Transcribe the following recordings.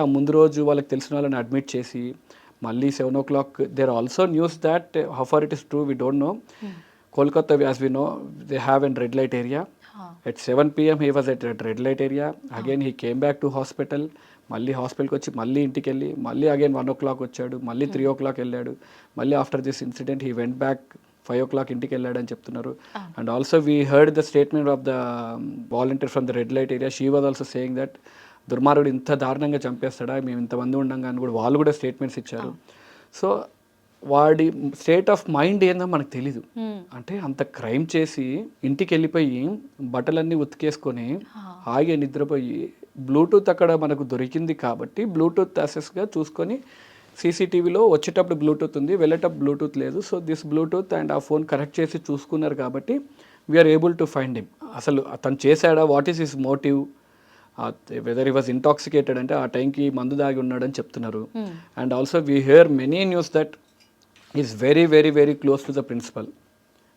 ఆ ముందు రోజు వాళ్ళకి తెలిసిన వాళ్ళని అడ్మిట్ చేసి మళ్ళీ seven o'clock there also news that how far it is true we don't know Kolkata as we know they have an red light area at seven PM he was at red light area again he came back to hospital మళ్ళీ హాస్పిటల్కి వచ్చి మళ్ళీ ఇంటికి వెళ్ళి మళ్ళీ again one o'clock వచ్చాడు. మళ్ళీ three o'clock వెళ్ళాడు. మళ్ళీ after this incident he went back five o'clock ఇంటికి వెళ్ళాడని చెప్తున్నారు. And also we heard the statement of the volunteer from the red light area she was also saying that దుర్మార్గుడు ఇంత దారుణంగా చంపేస్తాడా? మేము ఇంతమంది ఉండంగా అని కూడా వాళ్ళు కూడా స్టేట్మెంట్స్ ఇచ్చారు. సో వాడి స్టేట్ ఆఫ్ మైండ్ ఏందో మనకు తెలీదు. అంటే అంత క్రైమ్ చేసి ఇంటికి వెళ్ళిపోయి బట్టలన్నీ ఉతికేసుకొని హాయిగా నిద్రపోయి బ్లూటూత్ అక్కడ మనకు దొరికింది కాబట్టి బ్లూటూత్ యాక్సెస్గా చూసుకొని సీసీటీవీలో వచ్చేటప్పుడు బ్లూటూత్ ఉంది వెళ్ళేటప్పుడు బ్లూటూత్ లేదు. So this Bluetooth and ah phone correct చేసి చూసుకున్నారు కాబట్టి we're able to find him అసలు అతను చేశాడా? What is his motive whether he was intoxicated అంటే ఆ టైంకి మందు దాగి ఉన్నాడని చెప్తున్నారు. And also we hear many news that is very very very close to the principal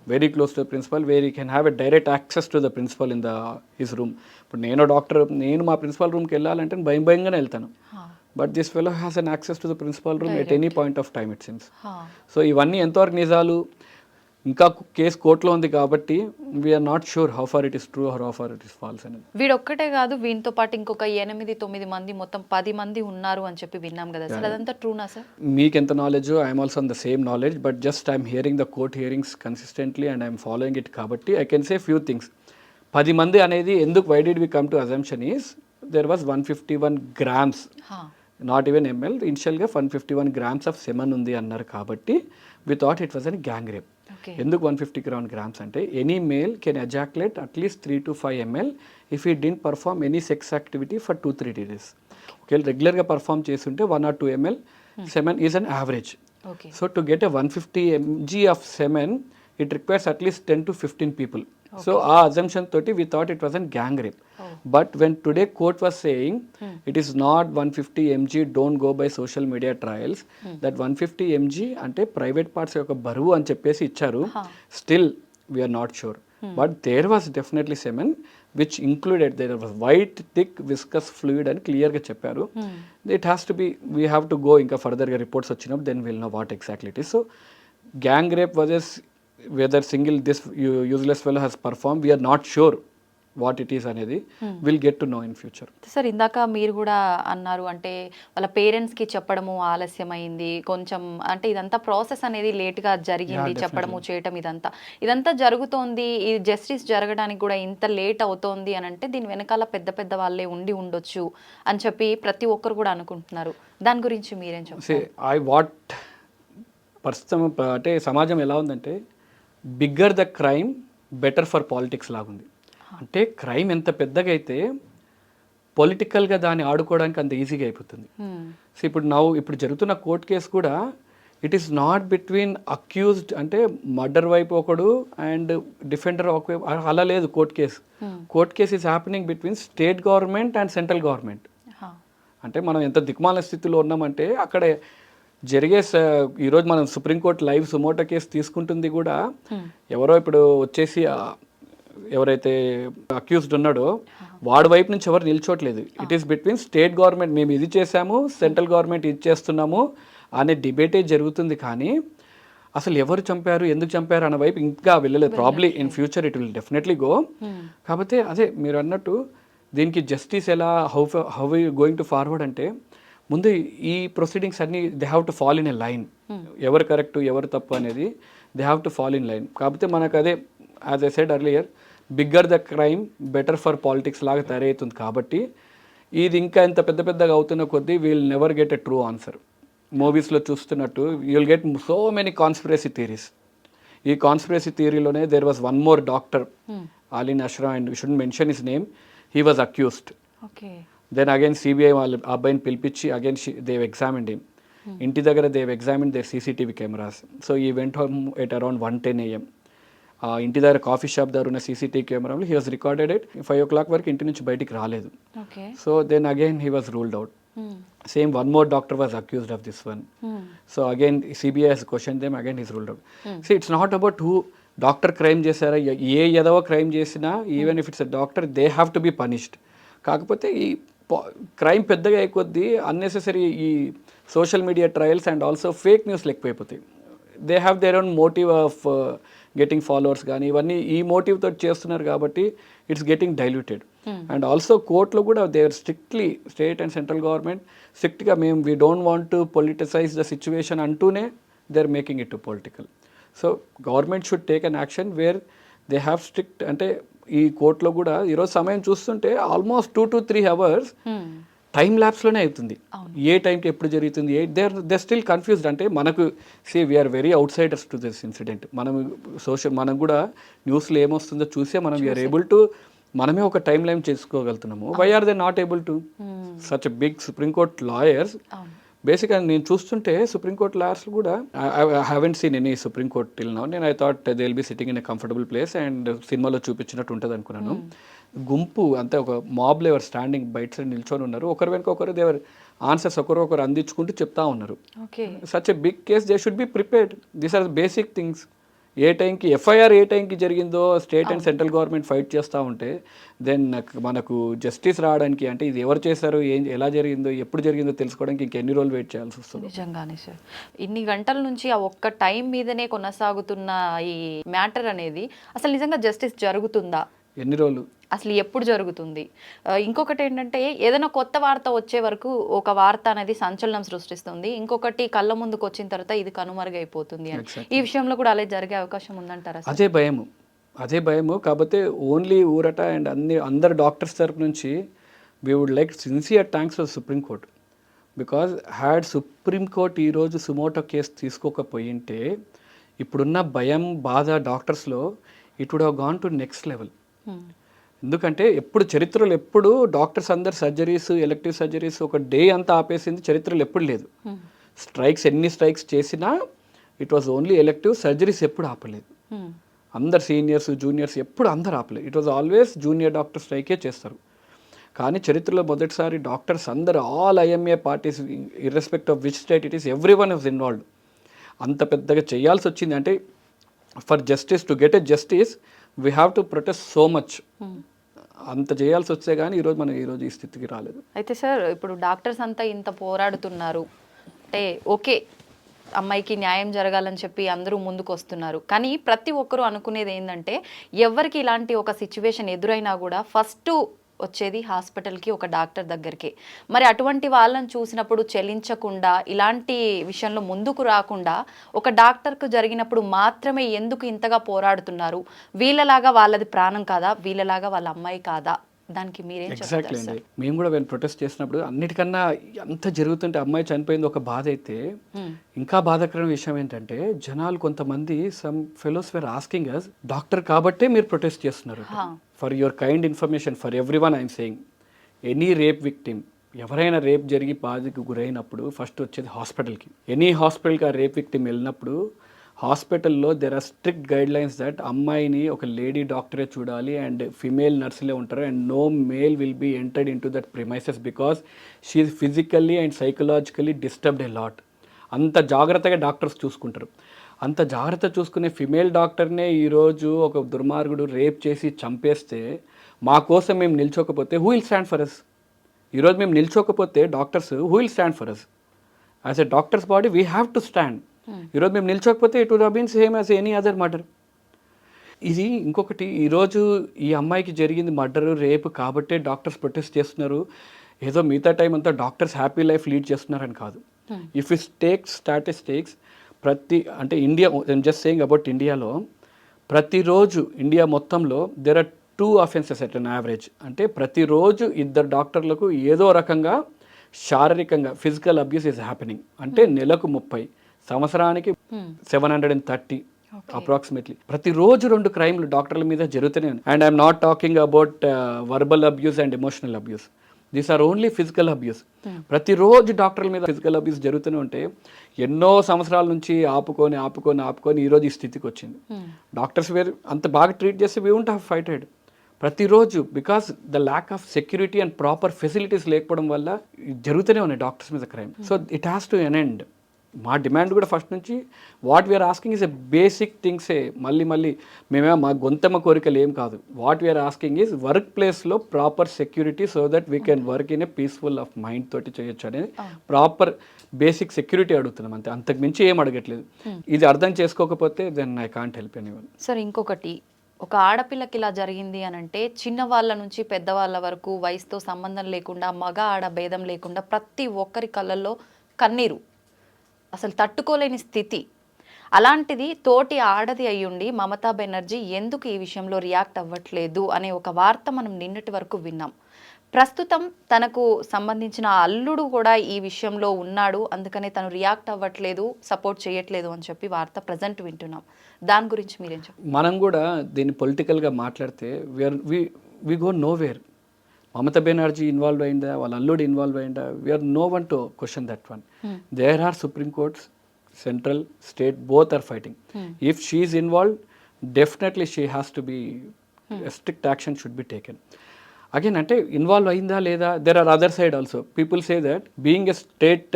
very close to the principal where you can have a direct access to the principal in the his room ఇప్పుడు నేను doctor నేను మా principal రూమ్కి వెళ్ళాలంటే భయం భయంగానే వెళ్తాను. But this fellow has an access to the principal room at any point of time it since so ఇవన్నీ ఎంతవరకు నిజాలు? ఇంకా కేసు కోర్టులో ఉంది కాబట్టి we're not sure how far it is true how far it is false అనేది. వీడొక్కటే కాదు వీనితో పాటు ఇంకొక ఎనిమిది తొమ్మిది మంది మొత్తం పది మంది ఉన్నారు అని చెప్పి విన్నాం కదా. సార్ అదంతా ట్రూనా సార్? మీకు ఎంత knowledge I'm also on the same knowledge but just I'm hearing the court hearings consistently and I'm following it కాబట్టి I can say few things పది మంది అనేది ఎందుకు why did we come to assumption is there was one fifty one grams not even ML ఇనిషియల్గా one fifty one grams of semen ఉంది అన్నారు కాబట్టి we thought it was an gang rape ఎందుకు one fifty gram grams అంటే any male can ejaculate at least three to five ML if he didn't perform any sex activity for two three days ఒకవేళ రెగ్యులర్గా perform చేస్తుంటే one or two ML semen is an average so to get a one fifty MG of semen it requires at least ten to fifteen people so ah assumption తోటి we thought it was an gang rape but when today court was saying it is not one fifty MG don't go by social media trials that one fifty MG అంటే private parts యొక్క బరువు అని చెప్పేసి ఇచ్చారు. Still we're not sure but there was definitely semen which included there was white thick viscous fluid అని క్లియర్గా చెప్పారు. It has to be we have to go ఇంకా ఫర్దర్గా రిపోర్ట్స్ వచ్చినప్పుడు then will know what exactly it is so gang rape వజెస్ whether single this useless fellow has perform we're not sure what it is అనేది will get to know in future sir ఇందాక మీరు కూడా అన్నారు అంటే వాళ్ళ పేరెంట్స్కి చెప్పడము ఆలస్యమైంది కొంచెం అంటే ఇదంతా ప్రాసెస్ అనేది లేట్గా జరిగింది చెప్పడము చేయటం ఇదంతా. ఇదంతా జరుగుతోంది ఈ జస్టిస్ జరగడానికి కూడా ఇంత లేట్ అవుతోంది అని అంటే దీని వెనకాల పెద్ద పెద్ద వాళ్ళే ఉండి ఉండొచ్చు అని చెప్పి ప్రతి ఒక్కరు కూడా అనుకుంటున్నారు. దాని గురించి మీరేం సే చెప్తారు? ఐ వాట్ ప్రస్తుతం అంటే సమాజం ఎలా ఉందంటే bigger the crime better for politics లాగుంది. అంటే క్రైమ్ ఎంత పెద్దగా అయితే పొలిటికల్గా దాన్ని ఆడుకోవడానికి అంత ఈజీగా అయిపోతుంది. సో ఇప్పుడు నవ్వు ఇప్పుడు జరుగుతున్న కోర్ట్ కేసు కూడా it is not between accused అంటే మర్డర్ వైపు ఒకడు అండ్ డిఫెండర్ ఒక అలా లేదు court case. Court case is happening between state government and central government. అంటే మనం ఎంత దిక్మాల స్థితిలో ఉన్నామంటే అక్కడ జరిగే స- ఈరోజు మనం సుప్రీంకోర్టు లైవ్ సుమోటో కేసు తీసుకుంటుంది కూడా ఎవరో ఇప్పుడు వచ్చేసి ఎవరైతే అక్యూజ్డ్ ఉన్నాడో వాడి వైపు నుంచి ఎవరు నిల్చోట్లేదు. It is between state government మేము ఇది చేసాము సెంట్రల్ గవర్నమెంట్ ఇది చేస్తున్నాము అనే డిబేటే జరుగుతుంది కానీ అసలు ఎవరు చంపారు ఎందుకు చంపారు అన్న వైపు ఇంకా వెళ్ళలేదు. Probably in future it will definitely go కాకపోతే అదే మీరు అన్నట్టు దీనికి జస్టిస్ ఎలా how how going to forward అంటే ముందు ఈ ప్రొసీడింగ్స్ అన్ని they have to fall in a line ఎవరు కరెక్ట్ ఎవరు తప్పు అనేది they have to fall in line కాకపోతే మనకు అదే as I said earlier bigger the crime better for politics లాగా తయారవుతుంది కాబట్టి ఇది ఇంకా ఎంత పెద్ద పెద్దగా అవుతున్న కొద్దీ we'll never get a true answer మూవీస్లో చూస్తున్నట్టు you'll get so many conspiracy theories ఈ conspiracy థియరీలోనే there was one more doctor all in అష్రా and should mention his name he was accused okay then again CBI వాళ్ళు అబ్బాయిని పిలిపించి again Dev examine him ఇంటి దగ్గర they've examine they CCTV cameras so he went home at around one ten AM ఆ ఇంటి దగ్గర coffee shop దగ్గర ఉన్న సీసీటీవీ కెమెరాలో he was recorded at five o'clock వరకు ఇంటి నుంచి బయటికి రాలేదు. So then again he was ruled out same one more doctor was accused of this one so again CBI has question them again is ruled out so it's not about who doctor crime చేశారా ఏ ఎదవ crime చేసినా even if it's a doctor they have to be punished కాకపోతే ఈ crime పెద్దగా అయిపోద్ది unnecessary ఈ social media trials and also fake న్యూస్లు ఎక్కువైపోతాయి they have their own motive of getting followers కానీ ఇవన్నీ ఈ మోటివ్ తోటి చేస్తున్నారు కాబట్టి it's getting diluted and also కోర్టులో కూడా they are strictly state and central government స్ట్రిక్ట్గా మేము we don't want to politicize the situation అంటూనే they are making it to political so government should take an action where they have strict అంటే ఈ కోర్టులో కూడా ఈరోజు సమయం చూస్తుంటే almost two to three hours. Time ల్యాబ్స్లోనే అవుతుంది. ఏ టైంకి ఎప్పుడు జరుగుతుంది? ఏ దే దే స్టిల్ కన్ఫ్యూజ్డ్. అంటే మనకు see we're very outsiders to this incident మనం సోషల్ మనం కూడా న్యూస్లో ఏమొస్తుందో చూసే మనం వీఆర్ ఏబుల్ టు మనమే ఒక timeline చేసుకోగలుగుతున్నాము. Why are they not able to such big supreme court lawyers బేసిక్గా నేను చూస్తుంటే సుప్రీంకోర్ట్ లాయర్స్ కూడా haven't seen any supreme court till now నేను I thought they will be sitting in a comfortable place and సినిమాలో చూపించినట్టు ఉంటుంది అనుకున్నాను. గుంపు అంతే ఒక మాబ్లో ఎవరు స్టాండింగ్ బయట సైడ్ నిల్చొని ఉన్నారు. ఒకరి వెనక ఒకరు దేవర్ ఆన్సర్స్ ఒకరు ఒకరు అందించుకుంటూ చెప్తా ఉన్నారు. Okay such a big case they should be prepared these are basic things ఏ టైంకి ఎఫ్ఐఆర్ ఏ టైంకి జరిగిందో state and central government fight చేస్తూ ఉంటే దెన్ మనకు జస్టిస్ రావడానికి అంటే ఇది ఎవరు చేశారు ఏం ఎలా జరిగిందో ఎప్పుడు జరిగిందో తెలుసుకోవడానికి ఇంకెన్ని రోజులు వెయిట్ చేయాల్సి వస్తుంది. నిజంగానే సార్. ఇన్ని గంటల నుంచి ఆ ఒక్క టైం మీదనే కొనసాగుతున్న ఈ మ్యాటర్ అనేది అసలు నిజంగా జస్టిస్ జరుగుతుందా? ఎన్ని రోజులు? అసలు ఎప్పుడు జరుగుతుంది? ఇంకొకటి ఏంటంటే ఏదైనా కొత్త వార్త వచ్చే వరకు ఒక వార్త అనేది సంచలనం సృష్టిస్తుంది. ఇంకొకటి కళ్ళ ముందుకు వచ్చిన తర్వాత ఇది కనుమరుగైపోతుంది అని. ఈ విషయంలో కూడా అలా జరిగే అవకాశం ఉందంటారా అదే భయము. అదే భయము. కాకపోతే ఓన్లీ ఊరట అండ్ అన్ని అందరు డాక్టర్స్ తరపు నుంచి we would like sincere thanks for supreme court because had supreme court ఈరోజు సుమోటో కేసు తీసుకోకపోయింటే ఇప్పుడున్న భయం బాధ డాక్టర్స్లో it would have gone to next level. ఎందుకంటే ఎప్పుడు చరిత్రలు ఎప్పుడు డాక్టర్స్ అందరు సర్జరీస్ ఎలక్టివ్ సర్జరీస్ ఒక డే అంతా ఆపేసింది చరిత్రలు ఎప్పుడు లేదు. స్ట్రైక్స్ ఎన్ని స్ట్రైక్స్ చేసినా it was only elective surgeries ఎప్పుడు ఆపలేదు. అందరు సీనియర్స్ జూనియర్స్ ఎప్పుడు అందరు ఆపలేదు. It was always junior doctor స్ట్రైకే చేస్తారు. కానీ చరిత్రలో మొదటిసారి డాక్టర్స్ అందరు all IMA parties irrespective of which state it is every one is involved అంత పెద్దగా చేయాల్సి వచ్చింది అంటే for justice to get a justice we have to protest so much. అంత చేయాల్సి వస్తే కానీ ఈరోజు మనం ఈరోజు ఈ స్థితికి రాలేదు. అయితే సార్ ఇప్పుడు డాక్టర్స్ అంతా ఇంత పోరాడుతున్నారు. అంటే ఓకే అమ్మాయికి న్యాయం జరగాలని చెప్పి అందరూ ముందుకు వస్తున్నారు కానీ ప్రతి ఒక్కరూ అనుకునేది ఏంటంటే ఎవరికి ఇలాంటి ఒక సిచ్యువేషన్ ఎదురైనా కూడా ఫస్ట్ వచ్చేది హాస్పిటల్కి ఒక డాక్టర్ దగ్గరికి. మరి అటువంటి వాళ్ళని చూసినప్పుడు చెల్లించకుండా ఇలాంటి విషయంలో ముందుకు రాకుండా ఒక డాక్టర్కు జరిగినప్పుడు మాత్రమే ఎందుకు ఇంతగా పోరాడుతున్నారు? వీళ్ళలాగా వాళ్ళది ప్రాణం కాదా? వీళ్ళలాగా వాళ్ళ అమ్మాయి కాదా? దానికి మీరేం ఎగ్జాక్ట్లీ అండి. మేము కూడా మేము ప్రొటెస్ట్ చేసినప్పుడు అన్నిటికన్నా ఎంత జరుగుతుంటే అమ్మాయి చనిపోయింది ఒక బాధ అయితే. ఇంకా బాధాకరమైన విషయం ఏంటంటే జనాలు కొంతమంది some fellows were asking us doctor కాబట్టే మీరు ప్రొటెస్ట్ చేస్తున్నారు. For your kind information for every one I'm saying any rape victim ఎవరైనా రేప్ జరిగి బాధకు గురైనప్పుడు ఫస్ట్ వచ్చేది హాస్పిటల్కి ఎనీ హాస్పిటల్కి ఆ రేప్ విక్టిమ్ వెళ్ళినప్పుడు హాస్పిటల్లో there are strict guidelines that అమ్మాయిని ఒక లేడీ డాక్టరే చూడాలి అండ్ ఫిమేల్ నర్సులే ఉంటారు and no male will be entered into that premises because she physically and psychologically disturbed a lot అంత జాగ్రత్తగా డాక్టర్స్ చూసుకుంటారు. అంత జాగ్రత్త చూసుకునే ఫిమేల్ డాక్టర్నే ఈరోజు ఒక దుర్మార్గుడు రేప్ చేసి చంపేస్తే మా కోసం మేము నిల్చోకపోతే who will stand for us ఈరోజు మేము నిల్చోకపోతే doctors who will stand for us as a doctors body we have to stand ఈరోజు మేము నిల్చోకపోతే it would been same as any other murder ఇది ఇంకొకటి ఈరోజు ఈ అమ్మాయికి జరిగింది మర్డర్ రేపు కాబట్టే డాక్టర్స్ ప్రొటెస్ట్ చేస్తున్నారు. ఏదో మిగతా టైం అంతా డాక్టర్స్ హ్యాపీ లైఫ్ లీడ్ చేస్తున్నారని కాదు. ఇఫ్ ఇస్ టేక్ స్టాటిస్టిక్స్ ప్రతి అంటే ఇండియా జస్ట్ సేయింగ్ అబౌట్ ఇండియాలో ప్రతిరోజు ఇండియా మొత్తంలో there are two offences at an average అంటే ప్రతిరోజు ఇద్దరు డాక్టర్లకు ఏదో రకంగా శారీరకంగా ఫిజికల్ అబ్యూస్ ఈజ్ హ్యాపెనింగ్ అంటే నెలకు ముప్పై సంవత్సరానికి seven hundred and thirty approximately ప్రతిరోజు రెండు క్రైమ్లు డాక్టర్ల మీద జరుగుతూనే and I'm not talking about verbal abuse and emotional abuse these are only physical abuse ప్రతిరోజు డాక్టర్ల మీద ఫిజికల్ అబ్యూస్ జరుగుతూనే ఉంటే ఎన్నో సంవత్సరాల నుంచి ఆపుకొని ఆపుకొని ఆపుకొని ఈరోజు ఈ స్థితికి వచ్చింది. డాక్టర్స్ వేరు అంత బాగా ట్రీట్ చేస్తే వీ ఉంట్ హ్యావ్ ఫైటెడ్ ప్రతిరోజు because the lack of security and proper facilities లేకపోవడం వల్ల జరుగుతూనే ఉన్నాయి డాక్టర్స్ మీద crime so it has to an end మా డిమాండ్ కూడా ఫస్ట్ నుంచి what we're asking is a basic థింగ్సే మళ్ళీ మళ్ళీ మేమే మా గొంతమ్మ కోరికలు ఏం కాదు. What we're asking is work ప్లేస్లో proper security so that we can work in a peaceful of mind తోటి చేయొచ్చు అనేది ప్రాపర్ బేసిక్ సెక్యూరిటీ అడుగుతున్నాం అంతే. అంతకు మించి ఏం అడగట్లేదు. ఇది అర్థం చేసుకోకపోతే then I can't help any one. Sir ఇంకొకటి ఒక ఆడపిల్లకి ఇలా జరిగింది అని అంటే చిన్నవాళ్ళ నుంచి పెద్దవాళ్ళ వరకు వయసుతో సంబంధం లేకుండా మగ ఆడ భేదం లేకుండా ప్రతి ఒక్కరి కళ్ళల్లో కన్నీరు. అసలు తట్టుకోలేని స్థితి. అలాంటిది తోటి ఆడది అయ్యుండి మమతా బెనర్జీ ఎందుకు ఈ విషయంలో రియాక్ట్ అవ్వట్లేదు అనే ఒక వార్త మనం నిన్నటి వరకు విన్నాం. ప్రస్తుతం తనకు సంబంధించిన అల్లుడు కూడా ఈ విషయంలో ఉన్నాడు. అందుకనే తను రియాక్ట్ అవ్వట్లేదు సపోర్ట్ చేయట్లేదు అని చెప్పి వార్త ప్రజెంట్ వింటున్నాం. దాని గురించి మీరేం చెప్పండి మనం కూడా దీన్ని పొలిటికల్గా మాట్లాడితే we're we we go nowhere Mamata Banerjee involve అయిందా? వాళ్ళ అల్లుడు ఇన్వాల్వ్ అయిందా? We're no one to question that one there are supreme courts central state both are fighting if she involve definitely she has to be strict action should be taken again అంటే involve అయిందా లేదా? There are other side also people say that being a state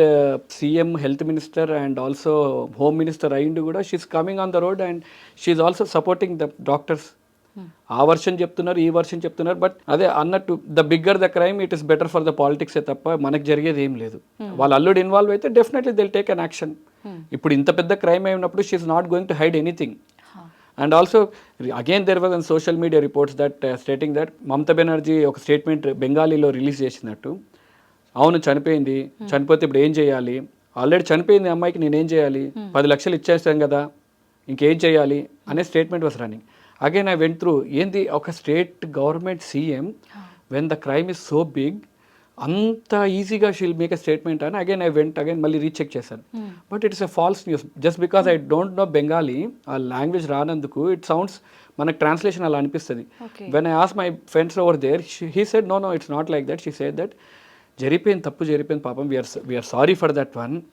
CM health minister and also home minister అయిండు కూడా she's coming on the road and she also supporting the doctors ఆ version చెప్తున్నారు ఈ version చెప్తున్నారు but అదే అన్నట్టు the bigger the crime it is better for the politics తప్ప మనకు జరిగేది ఏం లేదు. వాళ్ళ అల్లుడు ఇన్వాల్వ్ అయితే definitely they'll take an action ఇప్పుడు ఇంత పెద్ద క్రైమ్ అయినప్పుడు she's not going to hide anything and also again there was an social media reports that stating that Mamata Banerjee ఒక స్టేట్మెంట్ బెంగాలీలో రిలీజ్ చేసినట్టు. అవును చనిపోయింది. చనిపోతే ఇప్పుడు ఏం చేయాలి? ఆల్రెడీ చనిపోయింది అమ్మాయికి నేనేం చేయాలి? పది లక్షలు ఇచ్చేస్తాం కదా. ఇంకేం చేయాలి? అనే statement was running again I went through ఏంది? ఒక state government CM when the crime is so big అంత ఈజీగా షీల్ మేక్ ఎ స్టేట్మెంట్ అని అగైన్ ఐ వెంట్ అగైన్ మళ్ళీ రీచెక్ చేశాను. But it's a false news just because I don't know Bengali ఆ language రానందుకు it sounds మనకు translation అలా అనిపిస్తుంది. When I ask my friends over there he said no no it's not like that she said that జరిపోయింది తప్పు జరిపోయింది పాపం. We're we're sorry for that one